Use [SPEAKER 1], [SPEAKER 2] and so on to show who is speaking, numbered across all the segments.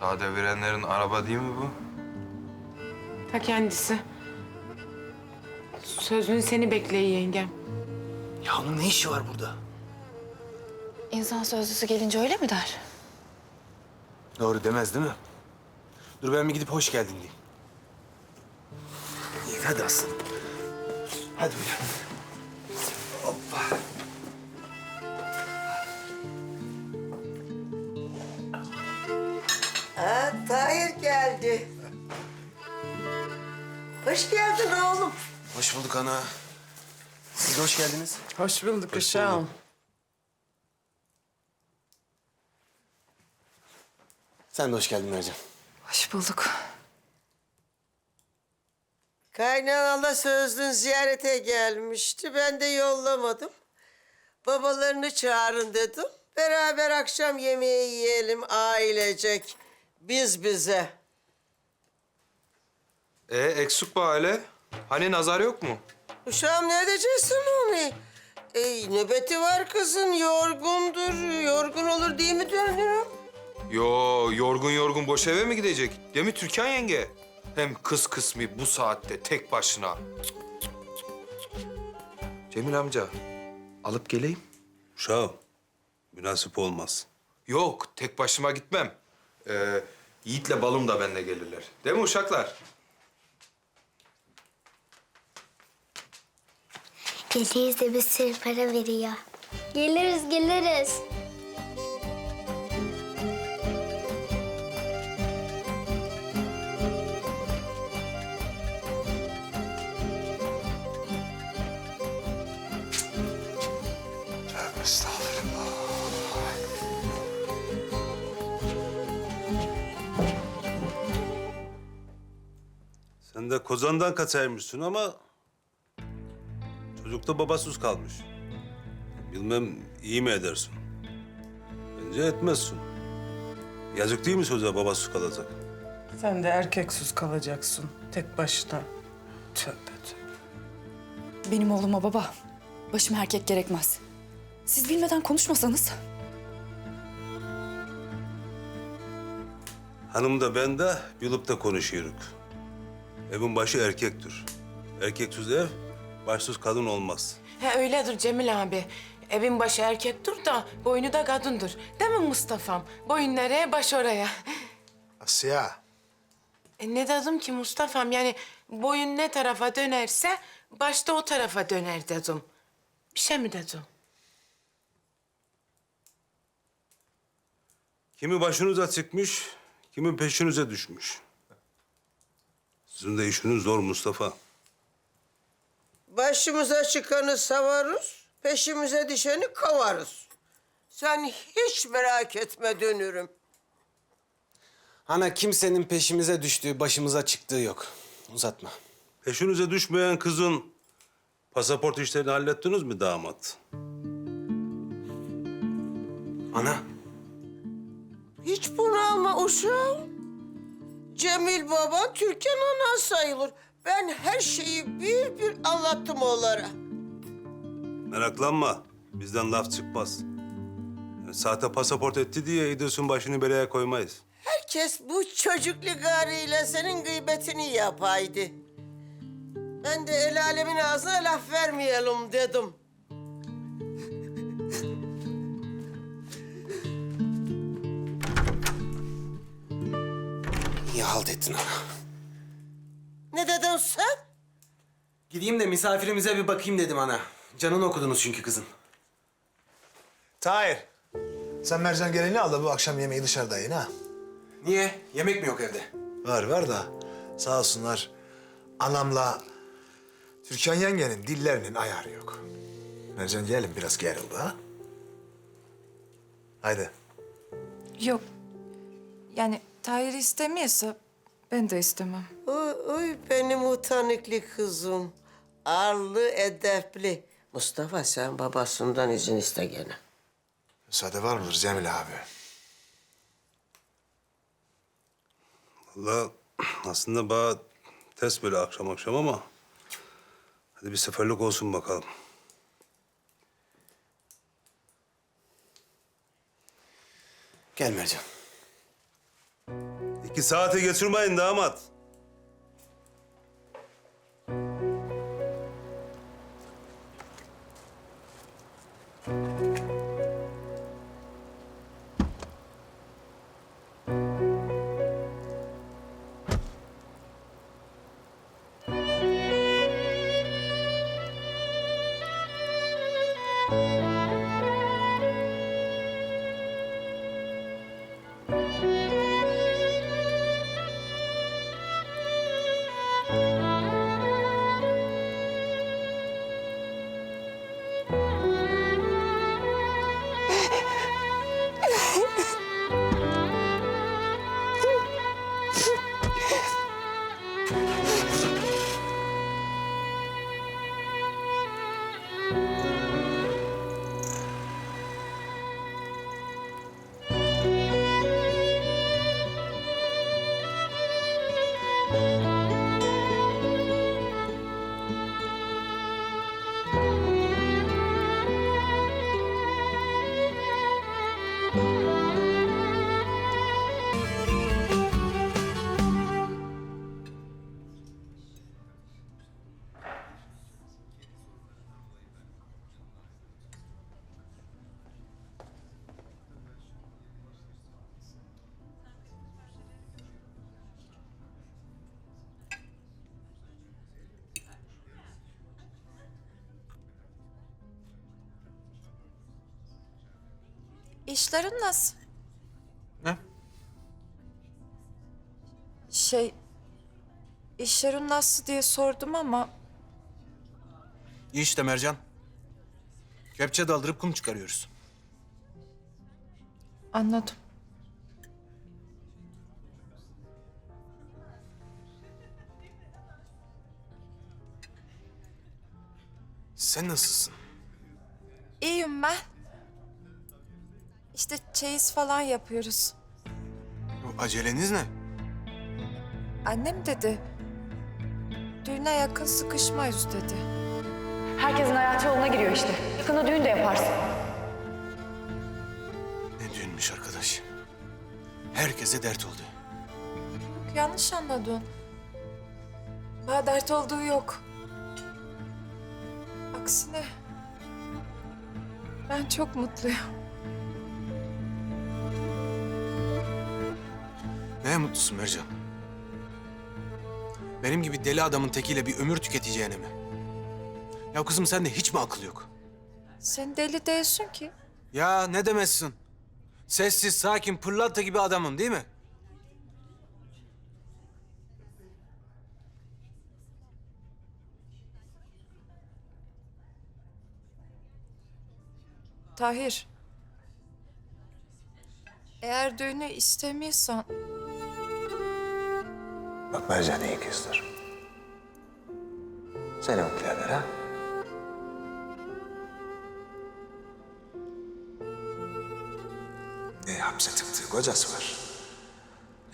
[SPEAKER 1] Daha devirenlerin araba değil mi bu?
[SPEAKER 2] Ta kendisi. Sözün seni bekleyin yengem.
[SPEAKER 3] Ya onun ne işi var burada?
[SPEAKER 4] İnsan sözlüsü gelince öyle mi der?
[SPEAKER 3] Doğru demez değil mi? Dur ben bir gidip hoş geldin diyeyim. İyi hadi aslanım. Hadi uyan. Hoppa.
[SPEAKER 5] Geldi. Hoş geldin oğlum.
[SPEAKER 3] Hoş bulduk ana. Siz de hoş geldiniz.
[SPEAKER 2] Hoş bulduk uşağım.
[SPEAKER 3] Sen de hoş geldin Mercan.
[SPEAKER 4] Hoş bulduk.
[SPEAKER 5] Kaynanala sözlün ziyarete gelmişti. Ben de yollamadım. Babalarını çağırın dedim. Beraber akşam yemeği yiyelim ailecek. Biz bize.
[SPEAKER 1] E eksik bu aile. Hani nazar yok mu?
[SPEAKER 5] Uşağım ne edeceksin onu? Ey nöbeti var kızın, yorgundur. Yorgun olur değil mi dönüyorum?
[SPEAKER 1] Yo, yorgun yorgun boş eve mi gidecek? Değil mi Türkan yenge? Hem kız kısmı bu saatte tek başına. Cık, cık, cık, cık. Cemil amca, alıp geleyim.
[SPEAKER 6] Uşağım, münasip olmaz.
[SPEAKER 1] Yok, tek başıma gitmem. Ee, Yiğit'le Balum da benimle gelirler. Değil mi uşaklar?
[SPEAKER 7] Geliriz de bir sürü para veriyor. Geliriz, geliriz.
[SPEAKER 6] Sen de kozandan kaçaymışsın ama... ...çocuk da babasız kalmış. Bilmem iyi mi edersin? Bence etmezsin. Yazık değil mi çocuğa babasız kalacak?
[SPEAKER 8] Sen de erkeksiz kalacaksın tek başına. Tövbe tövbe.
[SPEAKER 4] Benim oğluma baba. Başım erkek gerekmez. Siz bilmeden konuşmasanız.
[SPEAKER 6] Hanım da ben de bilip de konuşuyoruz. Evin başı erkektir. Erkeksiz ev, başsız kadın olmaz.
[SPEAKER 2] He öyledir Cemil abi. Evin başı erkektir da boynu da kadındır. Değil mi Mustafa'm? Boyun nereye, baş oraya.
[SPEAKER 9] Asya.
[SPEAKER 2] E ne dedim ki Mustafa'm? Yani boyun ne tarafa dönerse baş da o tarafa döner dedim. Bir şey mi dedim?
[SPEAKER 6] Kimi başınıza çıkmış, kimi peşinize düşmüş. Sizin de işiniz zor Mustafa.
[SPEAKER 5] Başımıza çıkanı savarız, peşimize düşeni kavarız. Sen hiç merak etme dönürüm.
[SPEAKER 3] Ana kimsenin peşimize düştüğü, başımıza çıktığı yok. Uzatma.
[SPEAKER 6] Peşinize düşmeyen kızın pasaport işlerini hallettiniz mi damat?
[SPEAKER 3] Ana.
[SPEAKER 5] Hiç bunalma uşağım. Cemil baba Türkan ana sayılır. Ben her şeyi bir bir anlattım onlara.
[SPEAKER 6] Meraklanma. Bizden laf çıkmaz. Yani sahte pasaport etti diye İdris'in başını belaya koymayız.
[SPEAKER 5] Herkes bu çocuklu gariyle senin gıybetini yapaydı. Ben de el alemin ağzına laf vermeyelim dedim.
[SPEAKER 3] Halt ettin ana.
[SPEAKER 5] Ne dedin sen?
[SPEAKER 3] Gideyim de misafirimize bir bakayım dedim ana. Canını okudunuz çünkü kızın.
[SPEAKER 9] Tahir. Sen Mercan geleni al da bu akşam yemeği dışarıda yiyin ha.
[SPEAKER 3] Niye? Yemek mi yok evde?
[SPEAKER 9] Var var da sağ olsunlar anamla Türkan yengenin dillerinin ayarı yok. Mercan gelin biraz gerildi ha. Haydi.
[SPEAKER 4] Yok. Yani Tahir istemiyorsa ben de istemem.
[SPEAKER 5] Oy, oy benim utanıklı kızım. Arlı, edepli. Mustafa sen babasından izin iste gene.
[SPEAKER 9] Müsaade var mıdır Cemil abi?
[SPEAKER 6] Vallahi aslında bana ters böyle akşam akşam ama... ...hadi bir seferlik olsun bakalım.
[SPEAKER 3] Gel Mercan.
[SPEAKER 6] Ki saati geçirmeyin damat.
[SPEAKER 10] İşlerin nasıl?
[SPEAKER 9] Ne?
[SPEAKER 10] Şey, işlerin nasıl diye sordum ama
[SPEAKER 9] İyi işte Mercan. Kepçe daldırıp kum çıkarıyoruz.
[SPEAKER 10] anladım.
[SPEAKER 9] Sen nasılsın?
[SPEAKER 10] İyiyim ben. İşte çeyiz falan yapıyoruz.
[SPEAKER 9] Bu aceleniz ne?
[SPEAKER 10] Annem dedi. Düğüne yakın sıkışmayız dedi.
[SPEAKER 4] Herkesin hayatı yoluna giriyor işte. Yakında düğün de yaparsın.
[SPEAKER 9] Ne düğünmüş arkadaş. Herkese dert oldu.
[SPEAKER 10] Yanlış anladın. Bana dert olduğu yok. Aksine ben çok mutluyum.
[SPEAKER 9] Neye mutlusun Mercan? Benim gibi deli adamın tekiyle bir ömür tüketeceğine mi? Ya kızım sende hiç mi akıl yok?
[SPEAKER 10] Sen deli değilsin ki.
[SPEAKER 9] Ya ne demezsin? Sessiz, sakin, pırlanta gibi adamım değil mi?
[SPEAKER 10] Tahir. Eğer düğünü istemiyorsan
[SPEAKER 11] Bak Mercan iyi kızdır. Seni mutlu eder ha? Ne hapse tıktığı kocası var.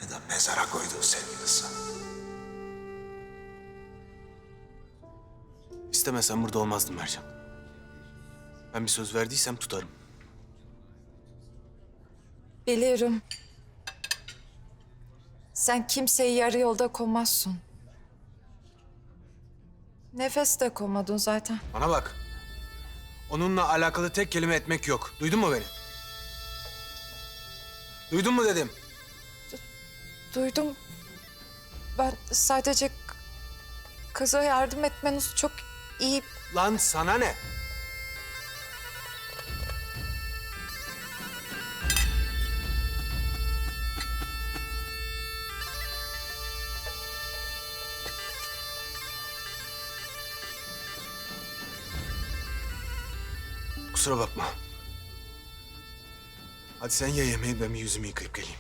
[SPEAKER 11] Ne de mezara koyduğu sevgilisi.
[SPEAKER 9] İstemesen burada olmazdım Mercan. Ben bir söz verdiysem tutarım.
[SPEAKER 10] biliyorum. Sen kimseyi yarı yolda koymazsın. Nefes de koymadın zaten.
[SPEAKER 9] Bana bak. Onunla alakalı tek kelime etmek yok. Duydun mu beni? Duydun mu dedim.
[SPEAKER 10] Duydum. Ben sadece kıza yardım etmeniz çok iyi.
[SPEAKER 9] Lan sana ne? Kusura bakma. Hadi sen ye yemeği ben bir yüzümü yıkayıp geleyim.